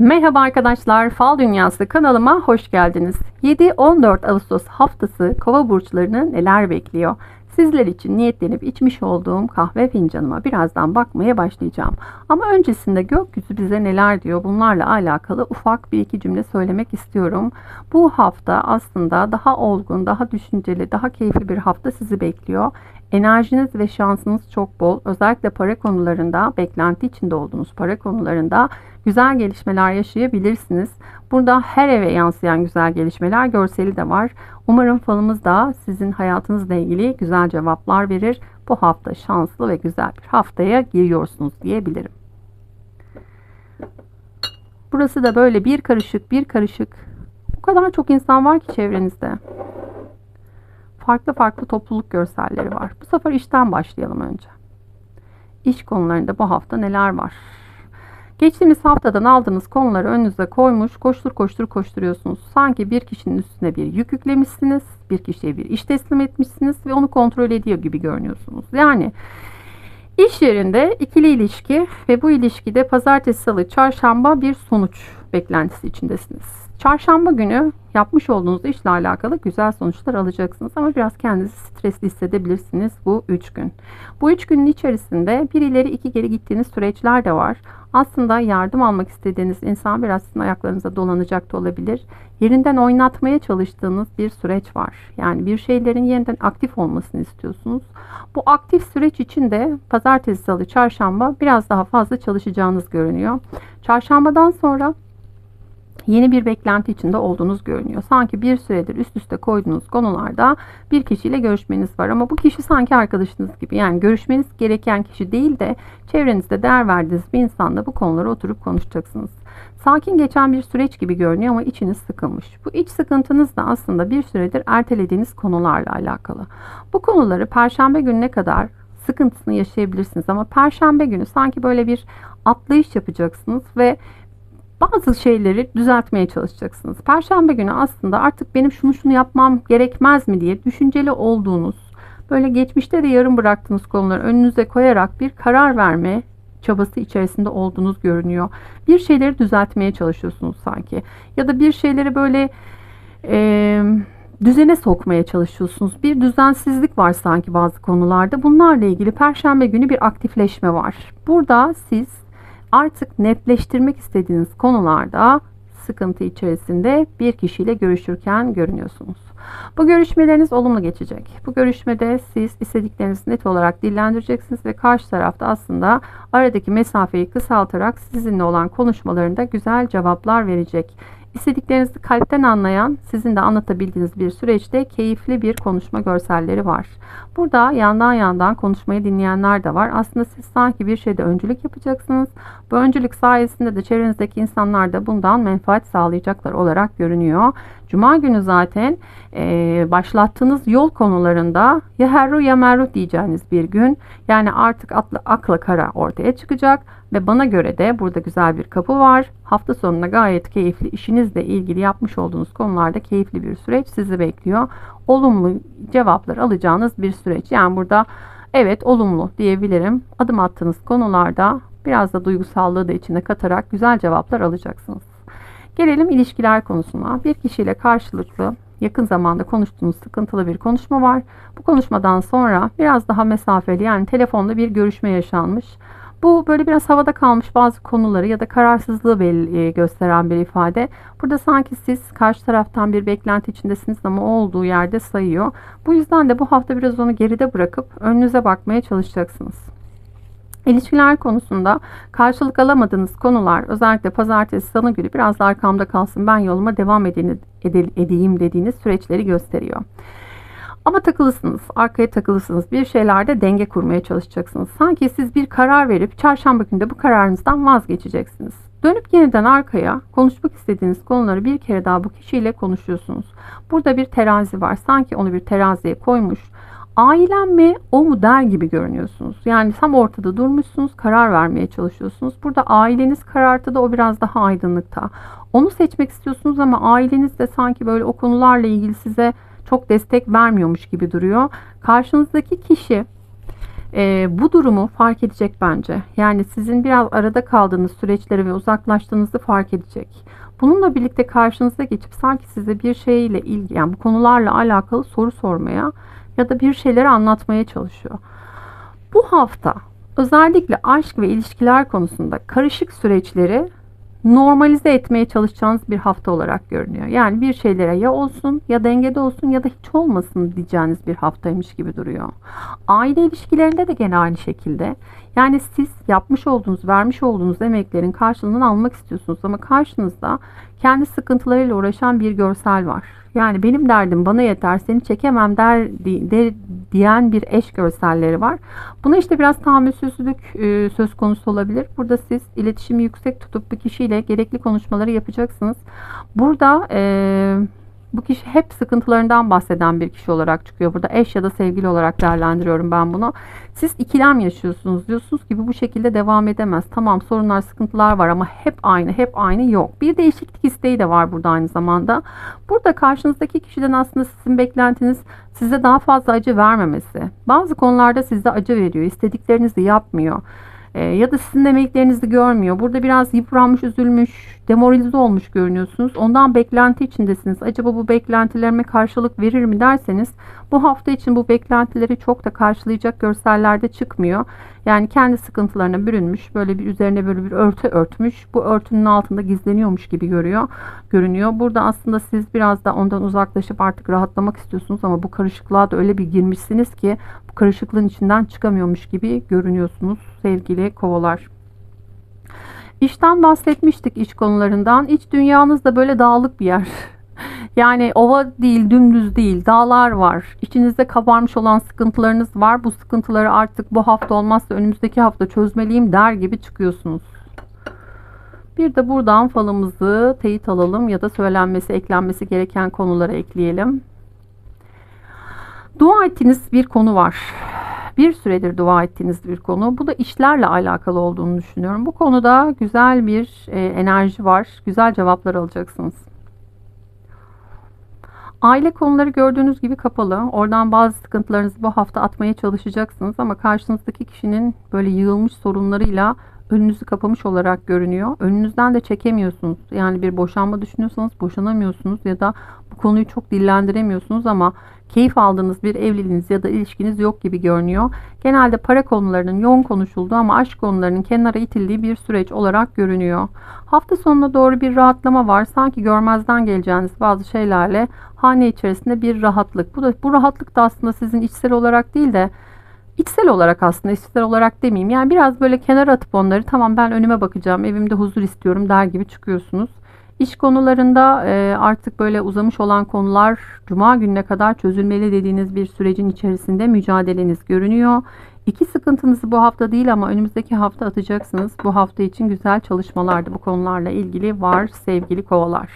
Merhaba arkadaşlar, Fal Dünyası kanalıma hoş geldiniz. 7-14 Ağustos haftası kova burçlarını neler bekliyor? Sizler için niyetlenip içmiş olduğum kahve fincanıma birazdan bakmaya başlayacağım. Ama öncesinde gökyüzü bize neler diyor bunlarla alakalı ufak bir iki cümle söylemek istiyorum. Bu hafta aslında daha olgun, daha düşünceli, daha keyifli bir hafta sizi bekliyor. Enerjiniz ve şansınız çok bol. Özellikle para konularında, beklenti içinde olduğunuz para konularında güzel gelişmeler yaşayabilirsiniz. Burada her eve yansıyan güzel gelişmeler görseli de var. Umarım falımız da sizin hayatınızla ilgili güzel cevaplar verir. Bu hafta şanslı ve güzel bir haftaya giriyorsunuz diyebilirim. Burası da böyle bir karışık bir karışık. O kadar çok insan var ki çevrenizde. Farklı farklı topluluk görselleri var. Bu sefer işten başlayalım önce. İş konularında bu hafta neler var? Geçtiğimiz haftadan aldığınız konuları önünüze koymuş, koştur koştur koşturuyorsunuz. Sanki bir kişinin üstüne bir yük yüklemişsiniz, bir kişiye bir iş teslim etmişsiniz ve onu kontrol ediyor gibi görünüyorsunuz. Yani iş yerinde ikili ilişki ve bu ilişkide pazartesi, salı, çarşamba bir sonuç beklentisi içindesiniz. Çarşamba günü yapmış olduğunuz işle alakalı güzel sonuçlar alacaksınız ama biraz kendinizi stresli hissedebilirsiniz bu 3 gün. Bu 3 günün içerisinde bir ileri iki geri gittiğiniz süreçler de var. Aslında yardım almak istediğiniz insan biraz sizin ayaklarınıza dolanacak da olabilir. Yerinden oynatmaya çalıştığınız bir süreç var. Yani bir şeylerin yeniden aktif olmasını istiyorsunuz. Bu aktif süreç için de pazartesi, salı, çarşamba biraz daha fazla çalışacağınız görünüyor. Çarşambadan sonra yeni bir beklenti içinde olduğunuz görünüyor. Sanki bir süredir üst üste koyduğunuz konularda bir kişiyle görüşmeniz var ama bu kişi sanki arkadaşınız gibi. Yani görüşmeniz gereken kişi değil de çevrenizde değer verdiğiniz bir insanla bu konuları oturup konuşacaksınız. Sakin geçen bir süreç gibi görünüyor ama içiniz sıkılmış. Bu iç sıkıntınız da aslında bir süredir ertelediğiniz konularla alakalı. Bu konuları perşembe gününe kadar sıkıntısını yaşayabilirsiniz ama perşembe günü sanki böyle bir atlayış yapacaksınız ve bazı şeyleri düzeltmeye çalışacaksınız. Perşembe günü aslında artık benim şunu şunu yapmam gerekmez mi diye düşünceli olduğunuz, böyle geçmişte de yarım bıraktığınız konuları önünüze koyarak bir karar verme çabası içerisinde olduğunuz görünüyor. Bir şeyleri düzeltmeye çalışıyorsunuz sanki. Ya da bir şeyleri böyle e, düzene sokmaya çalışıyorsunuz. Bir düzensizlik var sanki bazı konularda. Bunlarla ilgili perşembe günü bir aktifleşme var. Burada siz Artık netleştirmek istediğiniz konularda sıkıntı içerisinde bir kişiyle görüşürken görünüyorsunuz. Bu görüşmeleriniz olumlu geçecek. Bu görüşmede siz istediklerinizi net olarak dillendireceksiniz ve karşı tarafta aslında aradaki mesafeyi kısaltarak sizinle olan konuşmalarında güzel cevaplar verecek. İstediklerinizi kalpten anlayan, sizin de anlatabildiğiniz bir süreçte keyifli bir konuşma görselleri var. Burada yandan yandan konuşmayı dinleyenler de var. Aslında siz sanki bir şeyde öncülük yapacaksınız. Bu öncülük sayesinde de çevrenizdeki insanlar da bundan menfaat sağlayacaklar olarak görünüyor. Cuma günü zaten e, başlattığınız yol konularında ya herru ya merru diyeceğiniz bir gün. Yani artık atla, akla kara ortaya çıkacak ve bana göre de burada güzel bir kapı var. Hafta sonunda gayet keyifli işinizle ilgili yapmış olduğunuz konularda keyifli bir süreç sizi bekliyor. Olumlu cevaplar alacağınız bir süreç. Yani burada evet olumlu diyebilirim. Adım attığınız konularda biraz da duygusallığı da içine katarak güzel cevaplar alacaksınız. Gelelim ilişkiler konusuna. Bir kişiyle karşılıklı yakın zamanda konuştuğunuz sıkıntılı bir konuşma var. Bu konuşmadan sonra biraz daha mesafeli yani telefonda bir görüşme yaşanmış. Bu böyle biraz havada kalmış bazı konuları ya da kararsızlığı belli, e, gösteren bir ifade. Burada sanki siz karşı taraftan bir beklenti içindesiniz ama olduğu yerde sayıyor. Bu yüzden de bu hafta biraz onu geride bırakıp önünüze bakmaya çalışacaksınız. İlişkiler konusunda karşılık alamadığınız konular özellikle pazartesi salı günü biraz da arkamda kalsın ben yoluma devam edeyim, edeyim dediğiniz süreçleri gösteriyor. Ama takılısınız, arkaya takılısınız. Bir şeylerde denge kurmaya çalışacaksınız. Sanki siz bir karar verip çarşamba günü de bu kararınızdan vazgeçeceksiniz. Dönüp yeniden arkaya konuşmak istediğiniz konuları bir kere daha bu kişiyle konuşuyorsunuz. Burada bir terazi var. Sanki onu bir teraziye koymuş ailem mi o mu der gibi görünüyorsunuz. Yani tam ortada durmuşsunuz karar vermeye çalışıyorsunuz. Burada aileniz karartı da o biraz daha aydınlıkta. Onu seçmek istiyorsunuz ama aileniz de sanki böyle o konularla ilgili size çok destek vermiyormuş gibi duruyor. Karşınızdaki kişi e, bu durumu fark edecek bence. Yani sizin biraz arada kaldığınız süreçleri ve uzaklaştığınızı fark edecek. Bununla birlikte karşınıza geçip sanki size bir şeyle ilgili yani bu konularla alakalı soru sormaya ya da bir şeyleri anlatmaya çalışıyor. Bu hafta özellikle aşk ve ilişkiler konusunda karışık süreçleri normalize etmeye çalışacağınız bir hafta olarak görünüyor. Yani bir şeylere ya olsun ya dengede olsun ya da hiç olmasın diyeceğiniz bir haftaymış gibi duruyor. Aile ilişkilerinde de gene aynı şekilde. Yani siz yapmış olduğunuz, vermiş olduğunuz emeklerin karşılığını almak istiyorsunuz ama karşınızda kendi sıkıntılarıyla uğraşan bir görsel var. Yani benim derdim bana yeter seni çekemem der, der diyen bir eş görselleri var. Buna işte biraz tahammülsüzlük e, söz konusu olabilir. Burada siz iletişimi yüksek tutup bir kişiyle gerekli konuşmaları yapacaksınız. Burada e, bu kişi hep sıkıntılarından bahseden bir kişi olarak çıkıyor. Burada eş ya da sevgili olarak değerlendiriyorum ben bunu. Siz ikilem yaşıyorsunuz diyorsunuz gibi bu şekilde devam edemez. Tamam sorunlar sıkıntılar var ama hep aynı hep aynı yok. Bir değişiklik isteği de var burada aynı zamanda. Burada karşınızdaki kişiden aslında sizin beklentiniz size daha fazla acı vermemesi. Bazı konularda size acı veriyor. istediklerinizi yapmıyor e, ya da sizin emeklerinizi görmüyor. Burada biraz yıpranmış, üzülmüş, demoralize olmuş görünüyorsunuz. Ondan beklenti içindesiniz. Acaba bu beklentilerime karşılık verir mi derseniz bu hafta için bu beklentileri çok da karşılayacak görsellerde çıkmıyor. Yani kendi sıkıntılarına bürünmüş, böyle bir üzerine böyle bir örtü örtmüş. Bu örtünün altında gizleniyormuş gibi görüyor, görünüyor. Burada aslında siz biraz da ondan uzaklaşıp artık rahatlamak istiyorsunuz ama bu karışıklığa da öyle bir girmişsiniz ki karışıklığın içinden çıkamıyormuş gibi görünüyorsunuz sevgili kovalar. İşten bahsetmiştik iş konularından. İç dünyanız da böyle dağlık bir yer. Yani ova değil, dümdüz değil, dağlar var. İçinizde kabarmış olan sıkıntılarınız var. Bu sıkıntıları artık bu hafta olmazsa önümüzdeki hafta çözmeliyim der gibi çıkıyorsunuz. Bir de buradan falımızı teyit alalım ya da söylenmesi, eklenmesi gereken konulara ekleyelim. Dua ettiğiniz bir konu var. Bir süredir dua ettiğiniz bir konu. Bu da işlerle alakalı olduğunu düşünüyorum. Bu konuda güzel bir e, enerji var. Güzel cevaplar alacaksınız. Aile konuları gördüğünüz gibi kapalı. Oradan bazı sıkıntılarınızı bu hafta atmaya çalışacaksınız ama karşınızdaki kişinin böyle yığılmış sorunlarıyla önünüzü kapamış olarak görünüyor. Önünüzden de çekemiyorsunuz. Yani bir boşanma düşünüyorsanız boşanamıyorsunuz ya da bu konuyu çok dillendiremiyorsunuz ama keyif aldığınız bir evliliğiniz ya da ilişkiniz yok gibi görünüyor. Genelde para konularının yoğun konuşulduğu ama aşk konularının kenara itildiği bir süreç olarak görünüyor. Hafta sonuna doğru bir rahatlama var. Sanki görmezden geleceğiniz bazı şeylerle hane içerisinde bir rahatlık. Bu da bu rahatlık da aslında sizin içsel olarak değil de içsel olarak aslında içsel olarak demeyeyim. Yani biraz böyle kenara atıp onları tamam ben önüme bakacağım, evimde huzur istiyorum der gibi çıkıyorsunuz. İş konularında e, artık böyle uzamış olan konular cuma gününe kadar çözülmeli dediğiniz bir sürecin içerisinde mücadeleniz görünüyor. İki sıkıntınızı bu hafta değil ama önümüzdeki hafta atacaksınız. Bu hafta için güzel çalışmalar bu konularla ilgili var sevgili kovalar.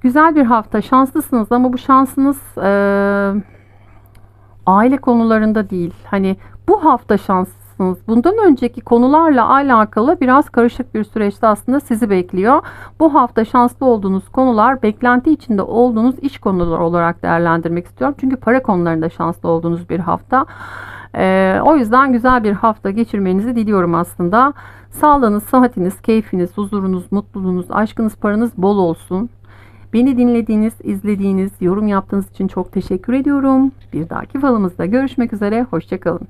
Güzel bir hafta şanslısınız ama bu şansınız e, aile konularında değil. Hani bu hafta şanslısınız. Bundan önceki konularla alakalı biraz karışık bir süreçte aslında sizi bekliyor. Bu hafta şanslı olduğunuz konular beklenti içinde olduğunuz iş konuları olarak değerlendirmek istiyorum. Çünkü para konularında şanslı olduğunuz bir hafta. Ee, o yüzden güzel bir hafta geçirmenizi diliyorum aslında. Sağlığınız, sıhhatiniz, keyfiniz, huzurunuz, mutluluğunuz, aşkınız, paranız bol olsun. Beni dinlediğiniz, izlediğiniz, yorum yaptığınız için çok teşekkür ediyorum. Bir dahaki falımızda görüşmek üzere. Hoşçakalın.